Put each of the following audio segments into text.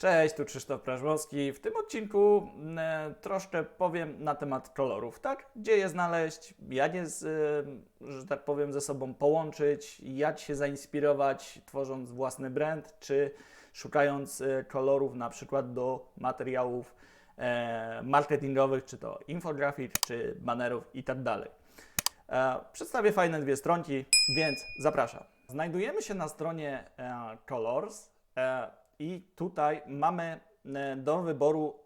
Cześć, tu Krzysztof Prażmowski. W tym odcinku e, troszkę powiem na temat kolorów, tak? Gdzie je znaleźć, jak je, z, e, że tak powiem, ze sobą połączyć, jak się zainspirować, tworząc własny brand, czy szukając e, kolorów na przykład do materiałów e, marketingowych, czy to infografik, czy banerów i tak. E, Przedstawię fajne dwie stronki, więc zapraszam. Znajdujemy się na stronie e, Colors e, i tutaj mamy e, do wyboru,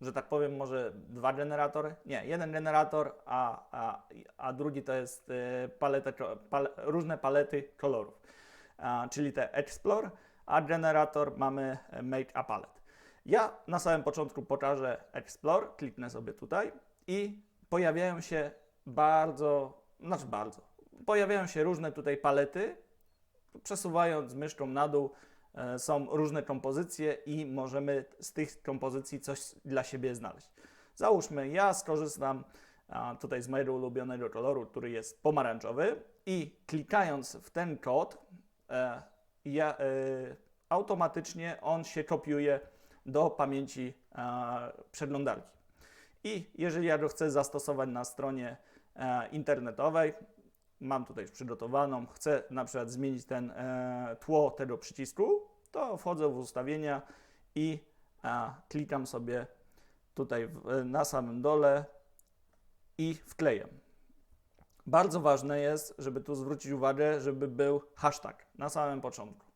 że tak powiem, może dwa generatory. Nie, jeden generator, a, a, a drugi to jest e, paletę, pale, różne palety kolorów, a, czyli te Explore, a generator mamy e, Make a Palette. Ja na samym początku pokażę Explore, kliknę sobie tutaj i pojawiają się bardzo, znaczy bardzo, pojawiają się różne tutaj palety. Przesuwając myszką na dół są różne kompozycje i możemy z tych kompozycji coś dla siebie znaleźć. Załóżmy, ja skorzystam tutaj z mojego ulubionego koloru, który jest pomarańczowy i klikając w ten kod, e, ja, e, automatycznie on się kopiuje do pamięci e, przeglądarki. I jeżeli ja go chcę zastosować na stronie e, internetowej, mam tutaj już przygotowaną, chcę na przykład zmienić ten e, tło tego przycisku, to wchodzę w ustawienia i e, klikam sobie tutaj w, e, na samym dole i wklejam. Bardzo ważne jest, żeby tu zwrócić uwagę, żeby był hashtag na samym początku.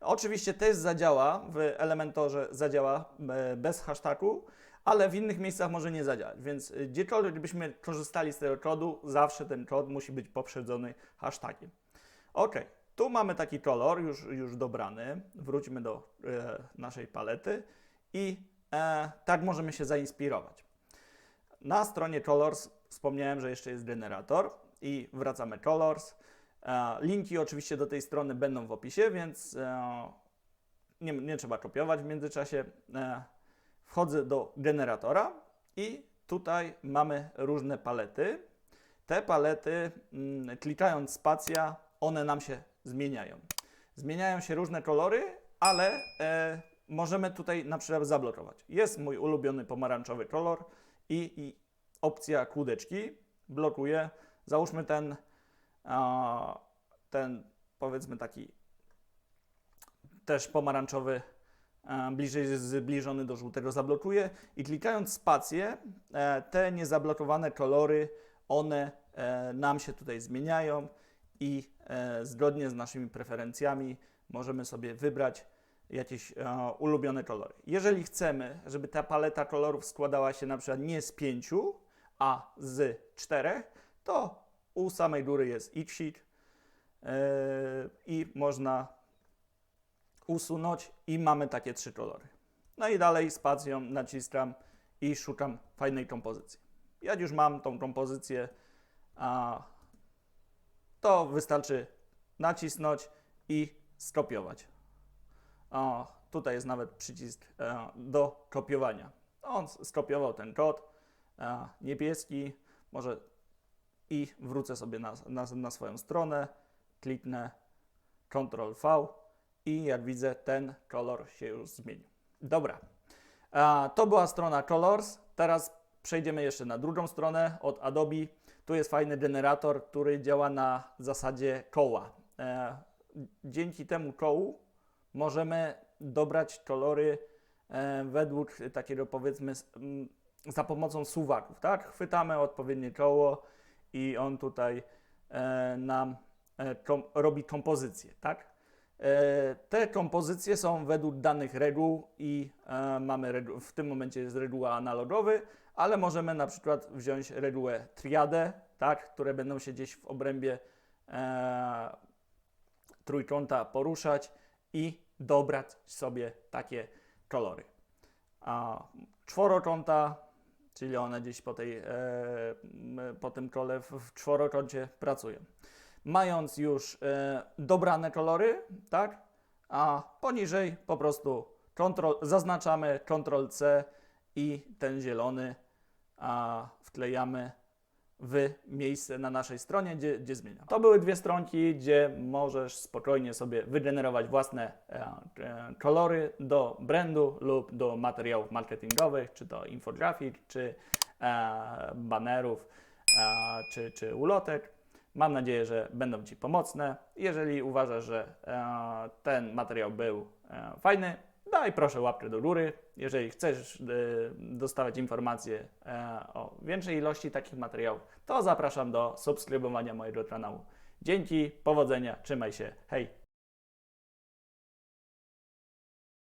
Oczywiście też zadziała w Elementorze, zadziała e, bez hashtagu, ale w innych miejscach może nie zadziałać, więc y, gdziekolwiek byśmy korzystali z tego kodu, zawsze ten kod musi być poprzedzony hashtagiem. Ok, tu mamy taki kolor już, już dobrany. Wróćmy do e, naszej palety i e, tak możemy się zainspirować. Na stronie Colors wspomniałem, że jeszcze jest generator i wracamy Colors. E, linki oczywiście do tej strony będą w opisie, więc e, nie, nie trzeba kopiować w międzyczasie. E, wchodzę do generatora i tutaj mamy różne palety. Te palety, mm, klikając spacja, one nam się zmieniają. Zmieniają się różne kolory, ale e, możemy tutaj na przykład zablokować. Jest mój ulubiony pomarańczowy kolor i, i opcja kłódeczki blokuje. Załóżmy ten, a, ten powiedzmy taki też pomarańczowy e, bliżej zbliżony do żółtego zablokuje i klikając spację, e, te niezablokowane kolory, one e, nam się tutaj zmieniają i e, zgodnie z naszymi preferencjami możemy sobie wybrać jakieś e, ulubione kolory. Jeżeli chcemy, żeby ta paleta kolorów składała się na przykład nie z pięciu, a z czterech, to u samej góry jest X-Sheet e, i można usunąć i mamy takie trzy kolory. No i dalej spacją naciskam i szukam fajnej kompozycji. Jak już mam tą kompozycję, a, to wystarczy nacisnąć i skopiować. O, tutaj jest nawet przycisk e, do kopiowania. On skopiował ten kod e, niebieski, może i wrócę sobie na, na, na swoją stronę, kliknę Ctrl V i jak widzę, ten kolor się już zmienił. Dobra, a, to była strona Colors. Teraz przejdziemy jeszcze na drugą stronę od Adobe. Tu jest fajny generator, który działa na zasadzie koła. E, dzięki temu kołu możemy dobrać kolory e, według takiego powiedzmy za pomocą suwaków, tak? Chwytamy odpowiednie koło i on tutaj e, nam e, kom, robi kompozycję, tak? E, Te kompozycje są według danych reguł i e, mamy regu- w tym momencie jest reguła analogowy, ale możemy na przykład wziąć regułę triadę, tak, które będą się gdzieś w obrębie e, trójkąta poruszać i dobrać sobie takie kolory. A czworokąta, czyli one gdzieś po, tej, e, po tym kole w, w czworokącie pracują mając już e, dobrane kolory, tak? A poniżej po prostu kontrol, zaznaczamy Ctrl C i ten zielony a, wklejamy w miejsce na naszej stronie, gdzie, gdzie zmieniam. To były dwie stronki, gdzie możesz spokojnie sobie wygenerować własne e, e, kolory do brandu lub do materiałów marketingowych, czy to infografik, czy e, banerów, e, czy, czy ulotek. Mam nadzieję, że będą Ci pomocne. Jeżeli uważasz, że e, ten materiał był e, fajny, daj proszę łapkę do góry. Jeżeli chcesz e, dostawać informacje o większej ilości takich materiałów, to zapraszam do subskrybowania mojego kanału. Dzięki, powodzenia, trzymaj się, hej!